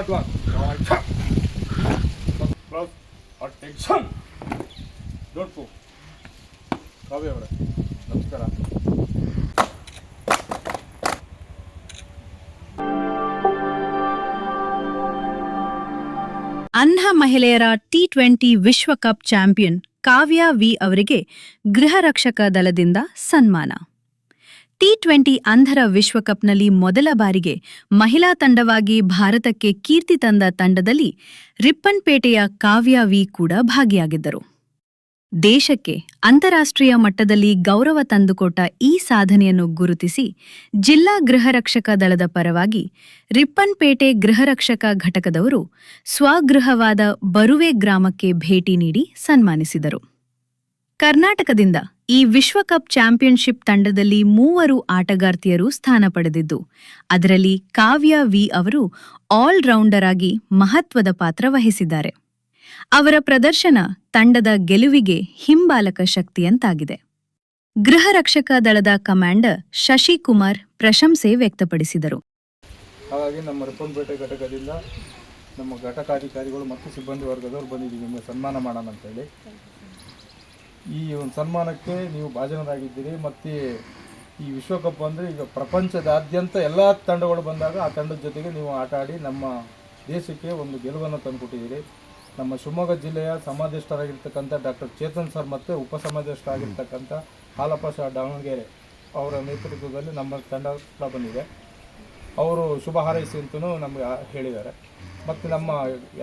advance. Right. Close. Attention. Don't move. ಕಾವ್ಯ ಅವರೇ, ನಮಸ್ಕಾರ ಅನ್ಹ ಮಹಿಳೆಯರ ಟಿ ಟ್ವೆಂಟಿ ವಿಶ್ವಕಪ್ ಚಾಂಪಿಯನ್ ಕಾವ್ಯ ವಿ ಅವರಿಗೆ ಗೃಹ ರಕ್ಷಕ ದಳದಿಂದ ಸನ್ಮಾನ ಟಿ ಟ್ವೆಂಟಿ ಅಂಧರ ವಿಶ್ವಕಪ್ನಲ್ಲಿ ಮೊದಲ ಬಾರಿಗೆ ಮಹಿಳಾ ತಂಡವಾಗಿ ಭಾರತಕ್ಕೆ ಕೀರ್ತಿ ತಂದ ತಂಡದಲ್ಲಿ ರಿಪ್ಪನ್ಪೇಟೆಯ ಕಾವ್ಯ ವಿ ಕೂಡ ಭಾಗಿಯಾಗಿದ್ದರು. ದೇಶಕ್ಕೆ ಅಂತಾರಾಷ್ಟ್ರೀಯ ಮಟ್ಟದಲ್ಲಿ ಗೌರವ ತಂದುಕೊಟ್ಟ ಈ ಸಾಧನೆಯನ್ನು ಗುರುತಿಸಿ ಜಿಲ್ಲಾ ಗೃಹರಕ್ಷಕ ದಳದ ಪರವಾಗಿ ರಿಪ್ಪನ್ಪೇಟೆ ಗೃಹರಕ್ಷಕ ಘಟಕದವರು ಸ್ವಗೃಹವಾದ ಬರುವೆ ಗ್ರಾಮಕ್ಕೆ ಭೇಟಿ ನೀಡಿ ಸನ್ಮಾನಿಸಿದರು. ಕರ್ನಾಟಕದಿಂದ ಈ ವಿಶ್ವಕಪ್ ಚಾಂಪಿಯನ್ಶಿಪ್ ತಂಡದಲ್ಲಿ ಮೂವರು ಆಟಗಾರ್ತಿಯರು ಸ್ಥಾನ ಪಡೆದಿದ್ದು, ಅದರಲ್ಲಿ ಕಾವ್ಯ ವಿ ಅವರು ಆಲ್ರೌಂಡರ್ ಆಗಿ ಮಹತ್ವದ ಪಾತ್ರ ವಹಿಸಿದ್ದಾರೆ. ಅವರ ಪ್ರದರ್ಶನ ತಂಡದ ಗೆಲುವಿಗೆ ಹಿಂಬಾಲಕ ಶಕ್ತಿಯಂತಾಗಿದೆ. ಗೃಹ ರಕ್ಷಕ ದಳದ ಕಮಾಂಡರ್ ಶಶಿಕುಮಾರ್ ಪ್ರಶಂಸೆ ವ್ಯಕ್ತಪಡಿಸಿದರು. ಹಾಗಾಗಿ ನಮ್ಮ ರಿಪ್ಪನ್ಪೇಟೆ ಘಟಕದಿಂದ ನಮ್ಮ ಘಟಕಾಧಿಕಾರಿಗಳು ಮತ್ತು ಸಿಬ್ಬಂದಿ ವರ್ಗದವರು ಬಂದಿದ್ದೀವಿ. ನಿಮಗೆ ಸನ್ಮಾನ ಮಾಡೋಣ ಅಂತೇಳಿ. ಈ ಒಂದು ಸನ್ಮಾನಕ್ಕೆ ನೀವು ಭಾಜನರಾಗಿದ್ದೀರಿ. ಮತ್ತು ಈ ವಿಶ್ವಕಪ್ ಅಂದರೆ ಈಗ ಪ್ರಪಂಚದಾದ್ಯಂತ ಎಲ್ಲ ತಂಡಗಳು ಬಂದಾಗ ಆ ತಂಡದ ಜೊತೆಗೆ ನೀವು ಆಟ ಆಡಿ ನಮ್ಮ ದೇಶಕ್ಕೆ ಒಂದು ಗೆಲುವನ್ನು ತಂದುಕೊಟ್ಟಿದ್ದೀರಿ. ನಮ್ಮ ಶಿವಮೊಗ್ಗ ಜಿಲ್ಲೆಯ ಸಮಾಧಿಷ್ಠರಾಗಿರ್ತಕ್ಕಂಥ ಡಾಕ್ಟರ್ ಚೇತನ್ ಸರ್ ಮತ್ತು ಉಪಸಮಾಧಿಷ್ಠರಾಗಿರ್ತಕ್ಕಂಥ ಹಾಲಪ್ಪ ಸಹ ದಾವಣಗೆರೆ ಅವರ ನೇತೃತ್ವದಲ್ಲಿ ನಮ್ಮ ತಂಡ ಬಂದಿದೆ. ಅವರು ಶುಭ ಹಾರೈಸಿ ಅಂತಲೂ ನಮಗೆ ಹೇಳಿದ್ದಾರೆ. ಮತ್ತು ನಮ್ಮ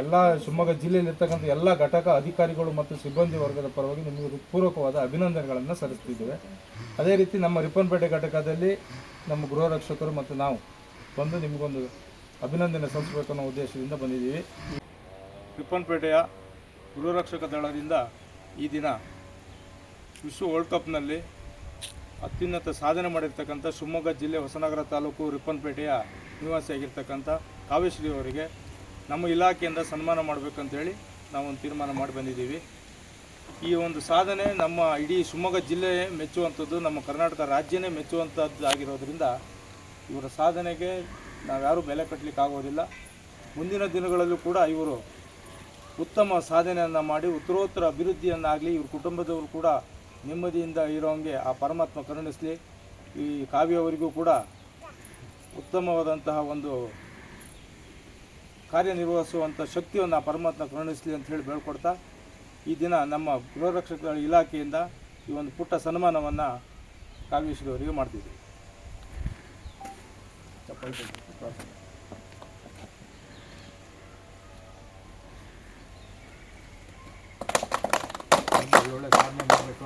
ಎಲ್ಲ ಶಿವಮೊಗ್ಗ ಜಿಲ್ಲೆಯಲ್ಲಿರ್ತಕ್ಕಂಥ ಎಲ್ಲ ಘಟಕ ಅಧಿಕಾರಿಗಳು ಮತ್ತು ಸಿಬ್ಬಂದಿ ವರ್ಗದ ಪರವಾಗಿ ನಿಮಗೆ ಹೃತ್ಪೂರ್ವಕವಾದ ಅಭಿನಂದನೆಗಳನ್ನು ಸಲ್ಲಿಸ್ತಿದ್ದೇವೆ. ಅದೇ ರೀತಿ ನಮ್ಮ ರಿಪ್ಪನ್ಪೇಟೆ ಘಟಕದಲ್ಲಿ ನಮ್ಮ ಗೃಹ ರಕ್ಷಕರು ಮತ್ತು ನಾವು ಬಂದು ನಿಮಗೊಂದು ಅಭಿನಂದನೆ ಸಲ್ಲಿಸಬೇಕು ಅನ್ನೋ ಉದ್ದೇಶದಿಂದ ಬಂದಿದ್ದೀವಿ. ರಿಪ್ಪನ್ಪೇಟೆಯ ಗೃಹರಕ್ಷಕ ದಳದಿಂದ ಈ ದಿನ ವಿಶ್ವ ವರ್ಲ್ಡ್ ಕಪ್ನಲ್ಲಿ ಅತ್ಯುನ್ನತ ಸಾಧನೆ ಮಾಡಿರ್ತಕ್ಕಂಥ ಶಿವಮೊಗ್ಗ ಜಿಲ್ಲೆ ಹೊಸನಗರ ತಾಲೂಕು ರಿಪ್ಪನ್ಪೇಟೆಯ ನಿವಾಸಿಯಾಗಿರ್ತಕ್ಕಂಥ ಕಾವ್ಯಶ್ರೀ ಅವರಿಗೆ ನಮ್ಮ ಇಲಾಖೆಯಿಂದ ಸನ್ಮಾನ ಮಾಡಬೇಕಂತೇಳಿ ನಾವೊಂದು ತೀರ್ಮಾನ ಮಾಡಿ ಬಂದಿದ್ದೀವಿ. ಈ ಒಂದು ಸಾಧನೆ ನಮ್ಮ ಇಡೀ ಶಿವಮೊಗ್ಗ ಜಿಲ್ಲೆ ಮೆಚ್ಚುವಂಥದ್ದು, ನಮ್ಮ ಕರ್ನಾಟಕ ರಾಜ್ಯನೇ ಮೆಚ್ಚುವಂಥದ್ದು ಆಗಿರೋದ್ರಿಂದ ಇವರ ಸಾಧನೆಗೆ ನಾವ್ಯಾರೂ ಬೆಲೆ ಕಟ್ಟಲಿಕ್ಕೆ ಆಗೋದಿಲ್ಲ. ಮುಂದಿನ ದಿನಗಳಲ್ಲೂ ಕೂಡ ಇವರು ಉತ್ತಮ ಸಾಧನೆಯನ್ನು ಮಾಡಿ, ಉತ್ತರೋತ್ತರ ಅಭಿವೃದ್ಧಿಯನ್ನಾಗಲಿ, ಇವ್ರ ಕುಟುಂಬದವರು ಕೂಡ ನೆಮ್ಮದಿಯಿಂದ ಇರೋಂಗೆ ಆ ಪರಮಾತ್ಮ ಕರುಣಿಸಲಿ. ಈ ಕಾವ್ಯವರಿಗೂ ಕೂಡ ಉತ್ತಮವಾದಂತಹ ಒಂದು ಕಾರ್ಯನಿರ್ವಹಿಸುವಂಥ ಶಕ್ತಿಯನ್ನು ಪರಮಾತ್ಮ ಕರುಣಿಸಲಿ ಅಂತ ಹೇಳಿ ಬೇಳ್ಕೊಡ್ತಾ ಈ ದಿನ ನಮ್ಮ ಗೃಹರಕ್ಷಕರ ಇಲಾಖೆಯಿಂದ ಈ ಒಂದು ಪುಟ್ಟ ಸನ್ಮಾನವನ್ನು ಕಾವ್ಯಶ್ರೀ ಅವರಿಗೆ ಮಾಡ್ತಿದ್ದೀವಿ. ಒಳ್ಳೊಳ್ಳೆ ಸಾಧನೆ ಮಾಡಬೇಕು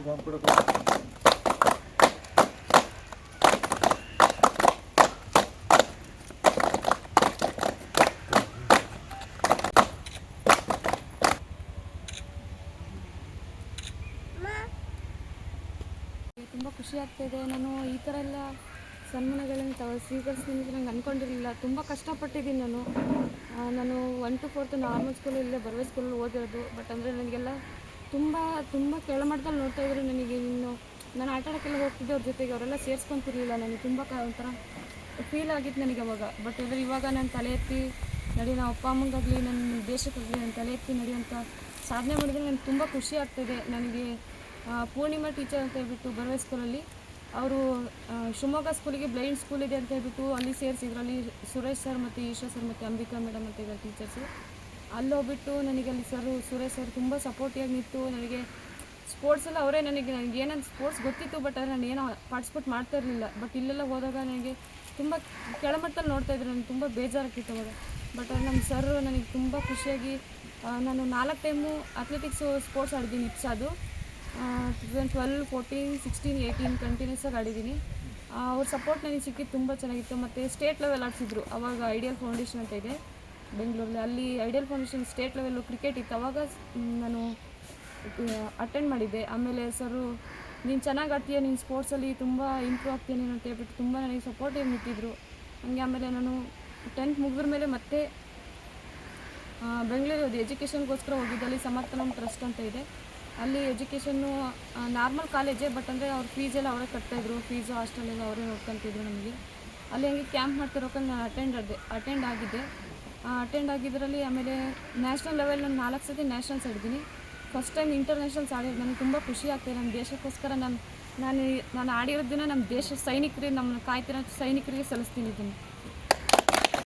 ಇದೊಂದು ಕೂಡ ಕೊಡು. ತುಂಬ ಖುಷಿ ಆಗ್ತಾಯಿದೆ ನಾನು ಈ ಥರ ಎಲ್ಲ ಸನ್ಮಾನಗಳನ್ನು ತಗೊ ಸ್ವೀಕರಿಸ್ತೀನಿ ನಂಗೆ ಅಂದ್ಕೊಂಡಿರಲಿಲ್ಲ ತುಂಬ ಕಷ್ಟಪಟ್ಟಿದ್ದೀನಿ ನಾನು. ನಾನು ಒನ್ ಟು ಫೋರ್ತ್ ನಾರ್ಮಲ್ ಸ್ಕೂಲಲ್ಲಿ ಇಲ್ಲೇ ಬರ್ವೆ ಸ್ಕೂಲಲ್ಲಿ ಓದಿರೋದು. ಬಟ್ ಅಂದರೆ ನನಗೆಲ್ಲ ತುಂಬ ತುಂಬ ಕೆಳಮಟ್ಟದಲ್ಲಿ ನೋಡ್ತಾ ಇದ್ರು ನನಗೆ ಇನ್ನು ನಾನು ಆಟ ಆಡೋಕ್ಕೆಲ್ಲ ಹೋಗ್ತಿದ್ದೆ ಅವ್ರ ಜೊತೆಗೆ. ಅವರೆಲ್ಲ ಸೇರಿಸ್ಕೊತಿರ್ಲಿಲ್ಲ ನನಗೆ. ತುಂಬ ಕ, ಒಂಥರ ಫೀಲ್ ಆಗಿತ್ತು ನನಗೆ ಅವಾಗ. ಬಟ್ ಅಂದರೆ ಇವಾಗ ನಾನು ತಲೆ ಎತ್ತಿ ನಡಿ, ನಾವು ಅಪ್ಪ, ಅಮ್ಮಂಗಾಗಲಿ ನನ್ನ ದೇಶಕ್ಕಾಗಲಿ ನನ್ನ ತಲೆ ಎತ್ತಿ ನಡೆಯುವಂಥ ಸಾಧನೆ ಮಾಡಿದ್ರೆ ನನಗೆ ತುಂಬ ಖುಷಿ ಆಗ್ತಿದೆ. ನನಗೆ ಪೂರ್ಣಿಮಾ ಟೀಚರ್ ಅಂತ ಹೇಳ್ಬಿಟ್ಟು ಬರವೆ ಸ್ಕೂಲಲ್ಲಿ ಅವರು ಶಿವಮೊಗ್ಗ ಸ್ಕೂಲಿಗೆ ಬ್ಲೈಂಡ್ ಸ್ಕೂಲ್ ಇದೆ ಅಂತ ಹೇಳ್ಬಿಟ್ಟು ಅಲ್ಲಿ ಸೇರಿಸಿದ್ರು. ಅಲ್ಲಿ ಸುರೇಶ್ ಸರ್ ಮತ್ತು ಈಶಾ ಸರ್ ಮತ್ತು ಅಂಬಿಕಾ ಮೇಡಮ್ ಅಂತ ಇದ್ದಾರೆ ಟೀಚರ್ಸು ಅಲ್ಲಿ ಹೋಗ್ಬಿಟ್ಟು ನನಗೆ ಅಲ್ಲಿ ಸರ್ ಸುರೇಶ್ ಸರ್ ತುಂಬ ಸಪೋರ್ಟಿಯಾಗಿ ನಿಂತು ನನಗೆ ಸ್ಪೋರ್ಟ್ಸಲ್ಲಿ ಅವರೇ ನನಗೆ ನನಗೆ ಏನಂತ ಸ್ಪೋರ್ಟ್ಸ್ ಗೊತ್ತಿತ್ತು ಬಟ್ ಆದರೆ ನಾನು ಏನೋ ಪಾರ್ಟಿಸಿಪೇಟ್ ಮಾಡ್ತಾ ಇರಲಿಲ್ಲ. ಬಟ್ ಇಲ್ಲೆಲ್ಲ ಹೋದಾಗ ನನಗೆ ತುಂಬ ಕೆಳಮಟ್ಟದಲ್ಲಿ ನೋಡ್ತಾ ಇದ್ರು. ನನಗೆ ತುಂಬ ಬೇಜಾರಾಗ್ತಿತ್ತು ಅವಾಗ. ಬಟ್ ನಮ್ಮ ಸರ್ ನನಗೆ ತುಂಬ ಖುಷಿಯಾಗಿ ನಾನು ನಾಲ್ಕು ಟೈಮು ಅಥ್ಲೆಟಿಕ್ಸು ಸ್ಪೋರ್ಟ್ಸ್ ಆಡಿದ್ದೀನಿ ಇಪ್ಸಾದು thousand twelve fourteen sixteen eighteen continuous ಆಗಿ ಆಡಿದ್ದೀನಿ. ಅವ್ರ ಸಪೋರ್ಟ್ ನನಗೆ ಸಿಕ್ಕಿದ್ದು ತುಂಬ ಚೆನ್ನಾಗಿತ್ತು. ಮತ್ತು ಸ್ಟೇಟ್ ಲೆವೆಲ್ ಆಡಿಸಿದ್ರು. ಅವಾಗ ಐಡಿಯಲ್ ಫೌಂಡೇಶನ್ ಅಂತ ಇದೆ ಬೆಂಗಳೂರಲ್ಲಿ ಅಲ್ಲಿ ideal foundation state level cricket ಇತ್ತು. ಅವಾಗ ನಾನು ಅಟೆಂಡ್ ಮಾಡಿದ್ದೆ. ಆಮೇಲೆ ಸರು, ನೀನು ಚೆನ್ನಾಗಿ ಆಡ್ತೀಯ, ನೀನು ಸ್ಪೋರ್ಟ್ಸಲ್ಲಿ ತುಂಬ ಇಂಪ್ರೂವ್ ಆಗ್ತೀಯ ನೀನು ಅಂತ ಹೇಳ್ಬಿಟ್ಟು ತುಂಬ ನನಗೆ ಸಪೋರ್ಟಿವ್ ನಿಂತಿದ್ರು ಹಂಗೆ ಆಮೇಲೆ ನಾನು ಟೆಂತ್ ಮುಗಿದ್ರ ಮೇಲೆ ಮತ್ತೆ ಬೆಂಗಳೂರು ಎಜುಕೇಷನ್ಗೋಸ್ಕರ ಹೋಗಿದ್ದಲ್ಲಿ ಸಮರ್ಥನಂ ಟ್ರಸ್ಟ್ ಅಂತ ಇದೆ. ಅಲ್ಲಿ ಎಜುಕೇಷನ್ನು ನಾರ್ಮಲ್ ಕಾಲೇಜೇ, ಬಟ್ ಅಂದರೆ ಅವ್ರ ಫೀಸ್ ಅವರೇ ಕಟ್ತಾಯಿದ್ರು. ಫೀಸು ಹಾಸ್ಟೆಲ್ ಎಲ್ಲ ಅವರೇ ನೋಡ್ಕೊತಿದ್ರು ನಮಗೆ. ಅಲ್ಲಿ ಹಂಗೆ ಕ್ಯಾಂಪ್ ಮಾಡ್ತಿರೋಕ್ಕೆ ನಾನು ಅಟೆಂಡ್ ಅದೇ ಅಟೆಂಡ್ ಆಗಿದ್ದೆ. ಅಟೆಂಡ್ ಆಗಿದ್ದರಲ್ಲಿ ಆಮೇಲೆ ನ್ಯಾಷನಲ್ ಲೆವೆಲ್ ನಾನು ನಾಲ್ಕು ಸತಿ ನ್ಯಾಷನಲ್ಸ್ ಆಡಿದ್ದೀನಿ ಫಸ್ಟ್ ಟೈಮ್ ಇಂಟರ್ನ್ಯಾಷನಲ್ಸ್ ಆಡಿದ್ದು ನನಗೆ ತುಂಬ ಖುಷಿ ಆಗ್ತಿದೆ. ನಮ್ಮ ದೇಶಕ್ಕೋಸ್ಕರ ನಾನು ನಾನು ನಾನು ಆಡಿರೋದನ್ನ ನಮ್ಮ ದೇಶ ಸೈನಿಕರಿಗೆ ನಮ್ಮನ್ನು ಕಾಯ್ತಿರೋ ಸೈನಿಕರಿಗೆ ಸಲ್ಲಿಸ್ತೀನಿ ಇದನ್ನು.